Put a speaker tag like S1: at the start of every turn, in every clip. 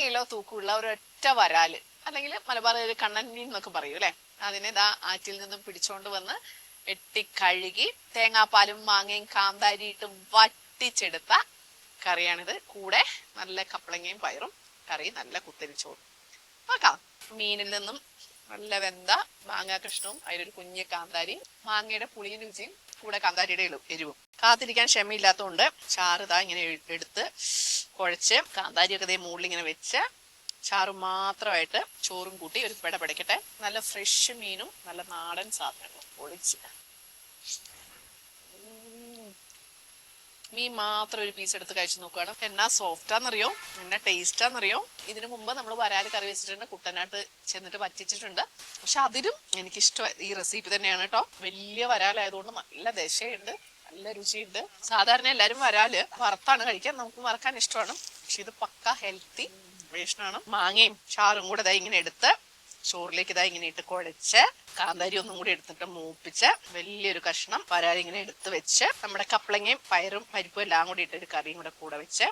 S1: Kilo തൂക്കമുള്ള ഒറ്റ വരാൽ. അല്ലെങ്കിൽ മലബാർ ഒരു കണ്ണൻ മീൻ എന്നൊക്കെ പറയൂ അല്ലെ? അതിനെ ദാ ആറ്റിൽ നിന്നും പിടിച്ചോണ്ട് വന്ന് വെട്ടി കഴുകി തേങ്ങാപ്പാലും മാങ്ങയും കാന്താരിയിട്ടും വറ്റിച്ചെടുത്ത കറിയാണിത്. കൂടെ നല്ല കപ്പളങ്ങയും പയറും കറി നല്ല കുത്തരിച്ചോറും. നോക്കാം. മീനിൽ നിന്നും നല്ല വെന്ത മാങ്ങാ കഷ്ണവും അതിലൊരു കുഞ്ഞ് കാന്താരി മാങ്ങയുടെ പുളിയും രുചിയും കൂടെ കാന്താരിയുടെ എരിവും. കാത്തിരിക്കാൻ ക്ഷമയില്ലാത്തതുകൊണ്ട് ചാറ് ഇതാ ഇങ്ങനെ എടുത്ത് കുഴച്ച് കാന്താരിയൊക്കെ ദേ മുകളിൽ ഇങ്ങനെ വെച്ച് ചാറ് മാത്രമായിട്ട് ചോറും കൂട്ടി ഒരു പിട പിടയ്ക്കട്ടെ നല്ല ഫ്രഷ് മീനും നല്ല നാടൻ സാധനങ്ങളും പൊളിച്ച്. മീൻ മാത്രം ഒരു പീസ് എടുത്ത് കഴിച്ചു നോക്കുകയാണ് എന്നാ സോഫ്റ്റാന്നറിയോ എന്നാ ടേസ്റ്റാന്നറിയോ ഇതിനു മുമ്പ് നമ്മൾ വരാൽ കറി വെച്ചിട്ടുണ്ട് കുട്ടനാട്ട് ചെന്നിട്ട് പറ്റിച്ചിട്ടുണ്ട് പക്ഷെ അതിലും എനിക്കിഷ്ടം ഈ റെസിപ്പി തന്നെയാണ് കേട്ടോ. വലിയ വരാലായതുകൊണ്ട് നല്ല ദശയുണ്ട്. നല്ല രുചിയുണ്ട്. സാധാരണ എല്ലാരും വരാൽ വറുത്താണ് കഴിക്കാൻ. നമുക്ക് വറക്കാൻ ഇഷ്ടമാണ്. പക്ഷെ ഇത് പക്ക ഹെൽത്തി വേഷനാണ്. മാങ്ങയും ചാറും കൂടെ ഇതാ ഇങ്ങനെ എടുത്ത് ചോറിലേക്ക് ഇതാ ഇങ്ങനെ ഇട്ട് കുഴച്ച് കാന്താരി ഒന്നും കൂടി എടുത്തിട്ട് മൂപ്പിച്ച് വലിയൊരു കഷ്ണം വരാൽ ഇങ്ങനെ എടുത്ത് വെച്ച് നമ്മുടെ കപ്പളങ്ങയും പയറും പരിപ്പും എല്ലാം കൂടി ഇട്ട് ഒരു കറിയും കൂടെ കൂടെ വെച്ച്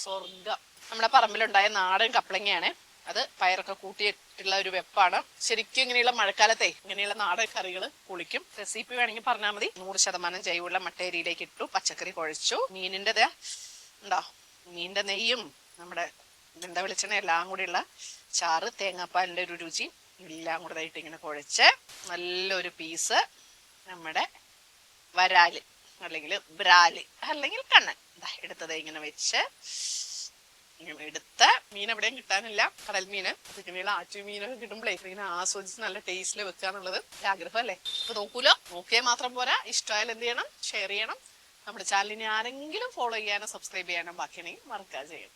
S1: സ്വർഗം നമ്മുടെ പറമ്പിലുണ്ടായ നാടൻ കപ്പളങ്ങയാണ് അത് പയറൊക്കെ കൂട്ടിയിട്ടുള്ള ഒരു വെപ്പാണ്. ശരിക്കും ഇങ്ങനെയുള്ള മഴക്കാലത്തെ ഇങ്ങനെയുള്ള നാടൻ കറികൾ കുളിക്കും റെസിപ്പി വേണമെങ്കിൽ പറഞ്ഞാൽ മതി. നൂറ് ശതമാനം ജൈവമുള്ള മട്ടേരിയിലേക്ക് ഇട്ടു പച്ചക്കറി കുഴച്ചു. മീനിന്റെത് ഉണ്ടോ മീനിന്റെ നെയ്യും നമ്മുടെ വെണ്ട വെളിച്ചെണ്ണ എല്ലാം കൂടിയുള്ള ചാറ് തേങ്ങാപ്പാലിന്റെ ഒരു രുചി എല്ലാം കൂടെ ആയിട്ട് ഇങ്ങനെ കുഴച്ച് നല്ലൊരു പീസ് നമ്മുടെ വരാൽ അല്ലെങ്കിൽ ബ്രാൽ അല്ലെങ്കിൽ കണ്ണൻ എടുത്തത് ഇങ്ങനെ വെച്ച് എടുത്ത് മീൻ എവിടെയും കിട്ടാനില്ല. കടൽ മീന് അത് ഇങ്ങനെയുള്ള ആറ്റു മീനൊക്കെ കിട്ടുമ്പോഴേ ഇങ്ങനെ ആസ്വദിച്ച് നല്ല ടേസ്റ്റിൽ വെക്കുക എന്നുള്ളത് ആഗ്രഹം അല്ലേ? അപ്പൊ നോക്കൂലോ? നോക്കിയാൽ മാത്രം പോരാ. ഇഷ്ടമായാലും എന്ത് ചെയ്യണം? ഷെയർ ചെയ്യണം. നമ്മുടെ ചാനലിനെ ആരെങ്കിലും ഫോളോ ചെയ്യാനോ സബ്സ്ക്രൈബ് ചെയ്യാനോ ബാക്കിയാണെങ്കിൽ മറക്കാതെ ചെയ്യും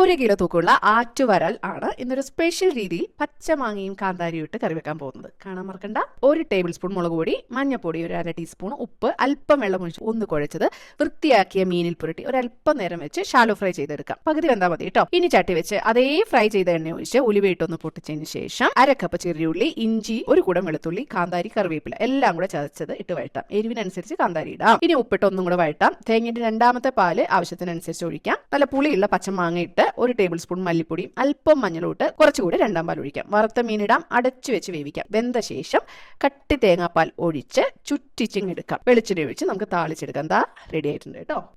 S2: ഒരു കിലോ തൂക്കുള്ള ആറ്റുവരൽ ആണ് ഇന്നൊരു സ്പെഷ്യൽ രീതിയിൽ പച്ചമാങ്ങയും കാന്താരിയും ഇട്ട് കറി വെക്കാൻ പോകുന്നത്. കാണാൻ മറക്കണ്ട. ഒരു ടേബിൾ സ്പൂൺ മുളക് പൊടി മഞ്ഞപ്പൊടി ഒരു അര ടീസ്പൂൺ ഉപ്പ് അല്പം വെള്ളം ഒഴിച്ച് ഒന്ന് കുഴച്ചത് വൃത്തിയാക്കിയ മീനിൽ പുരട്ടി ഒരു അല്പം നേരം വെച്ച് ഷാലോ ഫ്രൈ ചെയ്തെടുക്കാം. പകുതി വെന്താൽ മതി കേട്ടോ ഇനി ചട്ടി വെച്ച് അതേ ഫ്രൈ ചെയ്ത എണ്ണ ഒഴിച്ച് ഉലുവയിട്ടൊന്ന് പൊട്ടിച്ചതിന് ശേഷം അര കപ്പ് ചെറിയുള്ളി ഇഞ്ചി ഒരു കുടം വെളുത്തുള്ളി കാന്താരി കറിവേപ്പില എല്ലാം കൂടെ ചതച്ചത് ഇട്ട് വഴട്ടാം എരിവിനനുസരിച്ച് കാന്താരി ഇടാം. ഇനി ഉപ്പിട്ട് ഒന്നും കൂടെ വഴട്ടാം തേങ്ങയുടെ രണ്ടാമത്തെ പാൽ ആവശ്യത്തിനനുസരിച്ച് ഒഴിക്കാം. നല്ല പുളിയുള്ള പച്ചമാങ്ങ ഇട്ട് ഒരു ടേബിൾ സ്പൂൺ മല്ലിപ്പൊടിയും അല്പം മഞ്ഞളും ഇട്ട് കുറച്ചുകൂടി രണ്ടാം പാൽ ഒഴിക്കാം. വറുത്ത മീനിടാം അടച്ചു വെച്ച് വേവിക്കാം. വെന്ത ശേഷം കട്ടി തേങ്ങാപ്പാൽ ഒഴിച്ച് ചുറ്റിച്ചിങ്ങെടുക്കാം വെളിച്ചെണ്ണ ഒഴിച്ച് നമുക്ക് താളിച്ചെടുക്കാം. എന്താ റെഡി ആയിട്ടുണ്ട് കേട്ടോ.